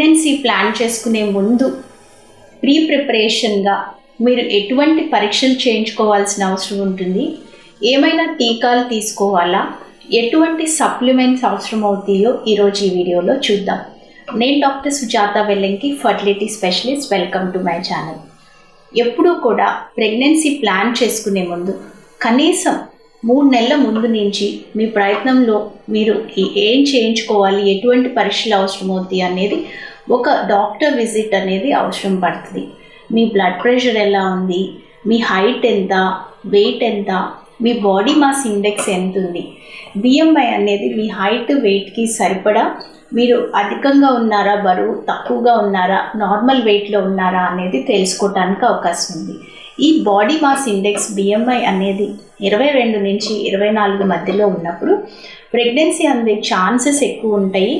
Pregnancy plan చేసుకునే ముందు pre ప్రిపరేషన్గా మీరు ఎటువంటి పరీక్షలు చేయించుకోవాల్సిన అవసరం ఉంటుంది? ఏమైనా టీకాలు తీసుకోవాలా? ఎటువంటి సప్లిమెంట్స్ అవసరం అవుతాయో ఈరోజు ఈ వీడియోలో చూద్దాం. నేను doctor Sujatha Vellanki fertility specialist welcome to my channel ఎప్పుడూ కూడా ప్రెగ్నెన్సీ ప్లాన్ చేసుకునే ముందు కనీసం మూడు నెలల ముందు నుంచి మీ ప్రయత్నంలో మీరు ఏం చేయించుకోవాలి? ఎటువంటి పరీక్షలు అవసరమవుతాయి అనేది ఒక డాక్టర్ విజిట్ అనేది అవసరం పడుతుంది. మీ బ్లడ్ ప్రెషర్ ఎలా ఉంది? మీ హైట్ ఎంత? వెయిట్ ఎంత? మీ బాడీ మాస్ ఇండెక్స్ ఎంత ఉంది? బిఎంఐ అనేది మీ హైట్ వెయిట్కి సరిపడా మీరు అధికంగా ఉన్నారా బరువు తక్కువగా ఉన్నారా నార్మల్ వెయిట్లో ఉన్నారా అనేది తెలుసుకోవటానికి అవకాశం ఉంది. ఈ బాడీ మాస్ ఇండెక్స్ బిఎంఐ అనేది ఇరవై రెండు నుంచి ఇరవై నాలుగు మధ్యలో ఉన్నప్పుడు ప్రెగ్నెన్సీ అందే ఛాన్సెస్ ఎక్కువ ఉంటాయి.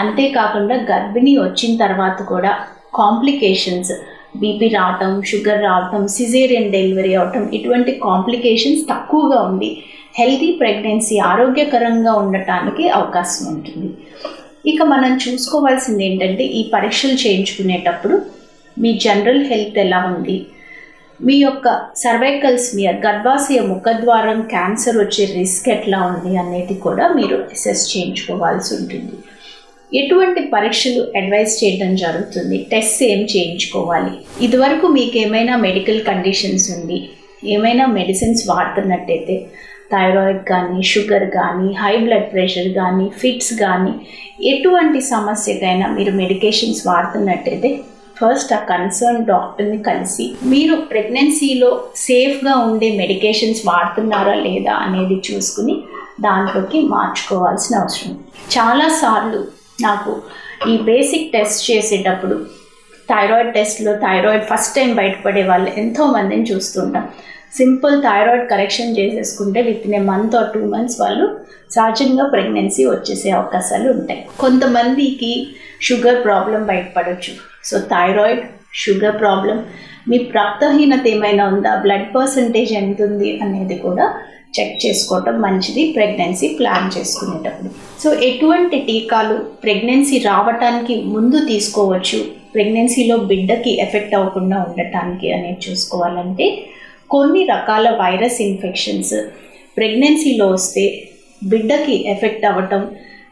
అంతేకాకుండా గర్భిణీ వచ్చిన తర్వాత కూడా కాంప్లికేషన్స్ బీపీ రావటం షుగర్ రావటం సిజేరియన్ డెలివరీ అవటం ఇటువంటి కాంప్లికేషన్స్ తక్కువగా ఉండి హెల్తీ ప్రెగ్నెన్సీ ఆరోగ్యకరంగా ఉండటానికి అవకాశం ఉంటుంది. ఇక మనం చూసుకోవాల్సింది ఏంటంటే ఈ పరీక్షలు చేయించుకునేటప్పుడు మీ జనరల్ హెల్త్ ఎలా ఉంది? మీ యొక్క సర్వైకల్ స్మియర్ గర్భాశయ ముఖద్వారం క్యాన్సర్ వచ్చే రిస్క్ ఎట్లా ఉంది అనేది కూడా మీరు అసెస్ చేయించుకోవాల్సి ఉంటుంది. ఎటువంటి పరీక్షలు అడ్వైస్ చేయడం జరుగుతుంది? టెస్ట్ ఏం చేయించుకోవాలి? ఇదివరకు మీకు ఏమైనా మెడికల్ కండిషన్స్ ఉంది ఏమైనా మెడిసిన్స్ వాడుతున్నట్టయితే థైరాయిడ్ కానీ షుగర్ కానీ హై బ్లడ్ ప్రెషర్ కానీ ఫిట్స్ కానీ ఎటువంటి సమస్యకైనా మీరు మెడికేషన్స్ వాడుతున్నట్టయితే ఫస్ట్ ఆ కన్సర్న్ డాక్టర్ని కలిసి మీరు ప్రెగ్నెన్సీలో సేఫ్గా ఉండే మెడికేషన్స్ వాడుతున్నారా లేదా అనేది చూసుకుని దాంట్లోకి మార్చుకోవాల్సిన అవసరం. చాలాసార్లు నాకు ఈ బేసిక్ టెస్ట్ చేసేటప్పుడు థైరాయిడ్ టెస్ట్లో థైరాయిడ్ ఫస్ట్ టైం బయటపడే వాళ్ళు ఎంతోమందిని చూస్తుంటాం. సింపుల్ థైరాయిడ్ కరెక్షన్ చేసేసుకుంటే within a month or two months వాళ్ళు సహజంగా ప్రెగ్నెన్సీ వచ్చేసే అవకాశాలు ఉంటాయి. కొంతమందికి షుగర్ ప్రాబ్లం బయటపడవచ్చు సో థైరాయిడ్ షుగర్ ప్రాబ్లం మీ రక్తహీనత ఏమైనా ఉందా? బ్లడ్ పర్సంటేజ్ ఎంత ఉంది? అనేది కూడా చెక్ చేసుకోవటం మంచిది ప్రెగ్నెన్సీ ప్లాన్ చేసుకునేటప్పుడు. సో ఎటువంటి టీకాలు ప్రెగ్నెన్సీ రావటానికి ముందు తీసుకోవచ్చు ప్రెగ్నెన్సీలో బిడ్డకి ఎఫెక్ట్ అవ్వకుండా ఉండటానికి అనేది చూసుకోవాలంటే కొన్ని రకాల వైరస్ ఇన్ఫెక్షన్స్ ప్రెగ్నెన్సీలో వస్తే బిడ్డకి ఎఫెక్ట్ అవ్వటం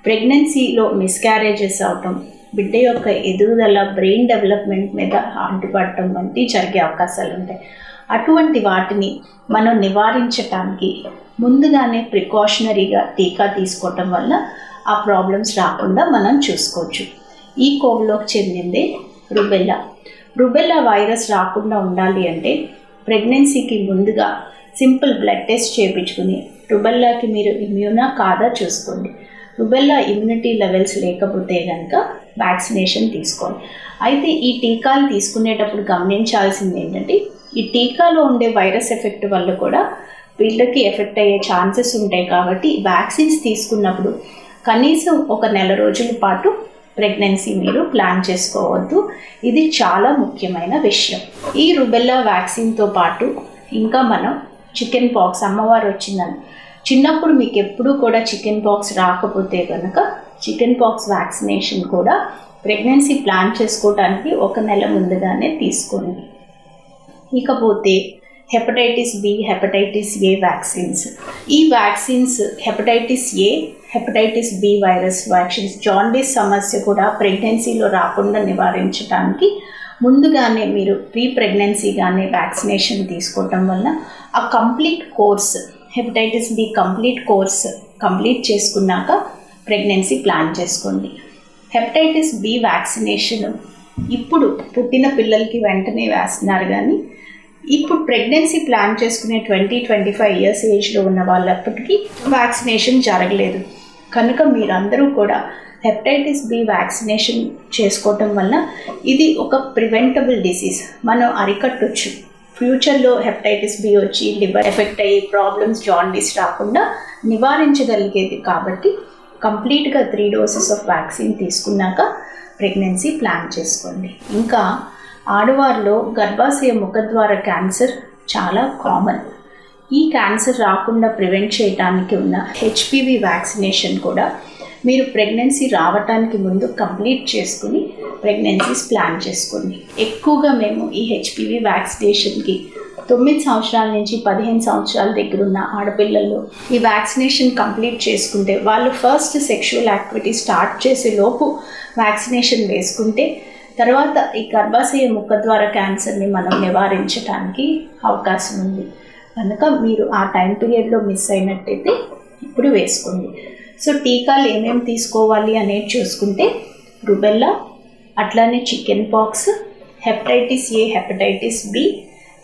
ప్రెగ్నెన్సీలో మిస్క్యారేజెస్ అవటం బిడ్డ యొక్క ఎదుగుదల బ్రెయిన్ డెవలప్మెంట్ మీద అడ్డుపడటం వంటి జరిగే అవకాశాలు ఉంటాయి అటువంటి వాటిని మనం నివారించటానికి ముందుగానే ప్రికాషనరీగా టీకా తీసుకోవటం వల్ల ఆ ప్రాబ్లమ్స్ రాకుండా మనం చూసుకోవచ్చు. ఈ కోవ్లోకి చెందిందే రుబెల్లా. రుబెల్లా వైరస్ రాకుండా ఉండాలి అంటే ప్రెగ్నెన్సీకి ముందుగా సింపుల్ బ్లడ్ టెస్ట్ చేయించుకుని రుబెల్లాకి మీరు ఇమ్యూనా కాదా చూసుకోండి. రుబెల్లా ఇమ్యూనిటీ లెవెల్స్ లేకపోతే కనుక వ్యాక్సినేషన్ తీసుకోండి. అయితే ఈ టీకాలు తీసుకునేటప్పుడు గమనించాల్సింది ఏంటంటే ఈ టీకాలో ఉండే వైరస్ ఎఫెక్ట్ వల్ల కూడా వీళ్ళకి ఎఫెక్ట్ అయ్యే ఛాన్సెస్ ఉంటాయి కాబట్టి వ్యాక్సిన్స్ తీసుకున్నప్పుడు కనీసం ఒక నెల రోజుల పాటు ప్రెగ్నెన్సీ మీరు ప్లాన్ చేసుకోవద్దు. ఇది చాలా ముఖ్యమైన విషయం. ఈ రుబెల్లా వ్యాక్సిన్తో పాటు ఇంకా మనం చికెన్ పాక్స్ అమ్మవారు వచ్చిందని. చిన్నప్పుడు మీకు ఎప్పుడూ కూడా చికెన్ పాక్స్ రాకపోతే కనుక చికెన్ పాక్స్ వ్యాక్సినేషన్ కూడా ప్రెగ్నెన్సీ ప్లాన్ చేసుకోవడానికి ఒక నెల ముందుగానే తీసుకోండి. ఇకపోతే hepatitis B hepatitis A vaccines. ఈ vaccines hepatitis A hepatitis B virus vaccines. Jaundice సమస్య కూడా ప్రెగ్నెన్సీలో రాకుండా నివారించడానికి ముందుగానే మీరు ప్రీ ప్రెగ్నెన్సీగానే వ్యాక్సినేషన్ తీసుకోవటం వల్ల ఆ complete course hepatitis B complete course complete చేసుకున్నాక ప్రెగ్నెన్సీ ప్లాన్ చేసుకోండి. హెపటైటిస్ బి వ్యాక్సినేషన్ ఇప్పుడు పుట్టిన పిల్లలకి వెంటనే వేస్తున్నారు కానీ ఇప్పుడు ప్రెగ్నెన్సీ ప్లాన్ చేసుకునే ట్వంటీ ట్వంటీ ఫైవ్ ఇయర్స్ ఏజ్లో ఉన్న వాళ్ళప్పటికీ వ్యాక్సినేషన్ జరగలేదు. కనుక మీరందరూ కూడా హెపటైటిస్ బి వ్యాక్సినేషన్ చేసుకోవటం వల్ల ఇది ఒక ప్రివెంటబుల్ డిసీజ్ మనం అరికట్టొచ్చు. ఫ్యూచర్లో హెపటైటిస్ బి వచ్చి లివర్ ఎఫెక్ట్ అయ్యి ప్రాబ్లమ్స్ జాండీస్ రాకుండా నివారించగలిగేది కాబట్టి కంప్లీట్గా త్రీ డోసెస్ ఆఫ్ వ్యాక్సిన్ తీసుకున్నాక ప్రెగ్నెన్సీ ప్లాన్ చేసుకోండి. ఇంకా ఆడవారిలో గర్భాశయ ముఖద్వార క్యాన్సర్ చాలా కామన్. ఈ క్యాన్సర్ రాకుండా ప్రివెంట్ చేయడానికి ఉన్న హెచ్పివి వ్యాక్సినేషన్ కూడా మీరు ప్రెగ్నెన్సీ రావటానికి ముందు కంప్లీట్ చేసుకుని ప్రెగ్నెన్సీస్ ప్లాన్ చేసుకోండి. ఎక్కువగా మేము ఈ హెచ్పివి వ్యాక్సినేషన్కి తొమ్మిది సంవత్సరాల నుంచి పదిహేను సంవత్సరాల దగ్గర ఉన్న ఆడపిల్లల్లో ఈ వ్యాక్సినేషన్ కంప్లీట్ చేసుకుంటే వాళ్ళు ఫస్ట్ సెక్షువల్ యాక్టివిటీ స్టార్ట్ చేసే లోపు వ్యాక్సినేషన్ వేసుకుంటే తర్వాత ఈ గర్భాశయ ముఖద్వార క్యాన్సర్ని మనం నివారించడానికి అవకాశం ఉంది. కనుక మీరు ఆ టైం పీరియడ్లో మిస్ అయినట్టయితే ఇప్పుడు వేసుకోండి. సో టీకాలు ఏమేమి తీసుకోవాలి అనేది చూసుకుంటే రుబెల్లా అట్లానే chicken pox hepatitis A hepatitis B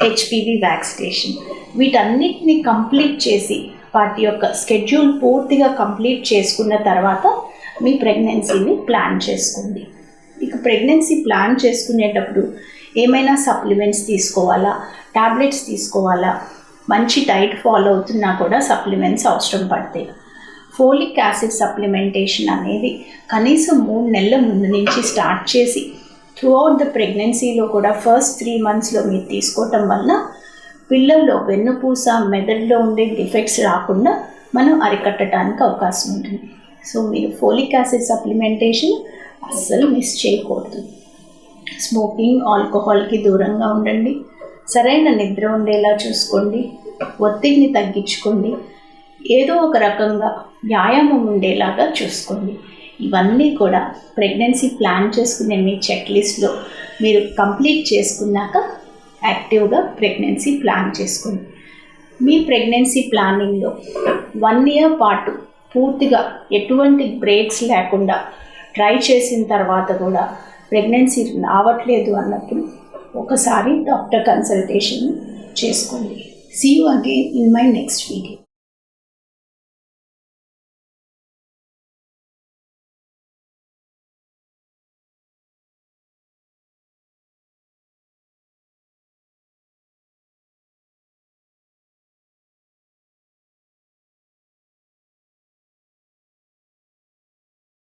HPV vaccination వీటన్నిటిని కంప్లీట్ చేసి వాటి యొక్క స్కెడ్యూల్ పూర్తిగా కంప్లీట్ చేసుకున్న తర్వాత మీ ప్రెగ్నెన్సీని ప్లాన్ చేసుకోండి. ఇక ప్రెగ్నెన్సీ ప్లాన్ చేసుకునేటప్పుడు ఏమైనా సప్లిమెంట్స్ తీసుకోవాలా? ట్యాబ్లెట్స్ తీసుకోవాలా? మంచి డైట్ ఫాలో అవుతున్నా కూడా సప్లిమెంట్స్ అవసరం పడతాయి ఫోలిక్ యాసిడ్ సప్లిమెంటేషన్ అనేది కనీసం మూడు నెలల ముందు నుంచి స్టార్ట్ చేసి థ్రూఅవుట్ ద ప్రెగ్నెన్సీలో కూడా ఫస్ట్ త్రీ మంత్స్లో మీరు తీసుకోవటం వల్ల పిల్లల్లో వెన్నుపూస మెదడులో ఉండే డిఫెక్ట్స్ రాకుండా మనం అరికట్టడానికి అవకాశం ఉంటుంది. సో మీరు ఫోలిక్ యాసిడ్ సప్లిమెంటేషన్ అస్సలు మిస్ చేయకూడదు. స్మోకింగ్ ఆల్కహాల్కి దూరంగా ఉండండి. సరైన నిద్ర ఉండేలా చూసుకోండి. ఒత్తిడిని తగ్గించుకోండి. ఏదో ఒక రకంగా వ్యాయామం ఉండేలాగా చూసుకోండి. ఇవన్నీ కూడా ప్రెగ్నెన్సీ ప్లాన్ చేసుకునే మీ చెక్ లిస్ట్లో మీరు కంప్లీట్ చేసుకున్నాక యాక్టివ్గా ప్రెగ్నెన్సీ ప్లాన్ చేసుకోండి. మీ ప్రెగ్నెన్సీ ప్లానింగ్లో వన్ ఇయర్ పాటు పూర్తిగా ఎటువంటి బ్రేక్స్ లేకుండా ట్రై చేసిన తర్వాత కూడా ప్రెగ్నెన్సీ రావట్లేదు అన్నప్పుడు ఒకసారి డాక్టర్ కన్సల్టేషన్ చేసుకోండి. See you again in my next video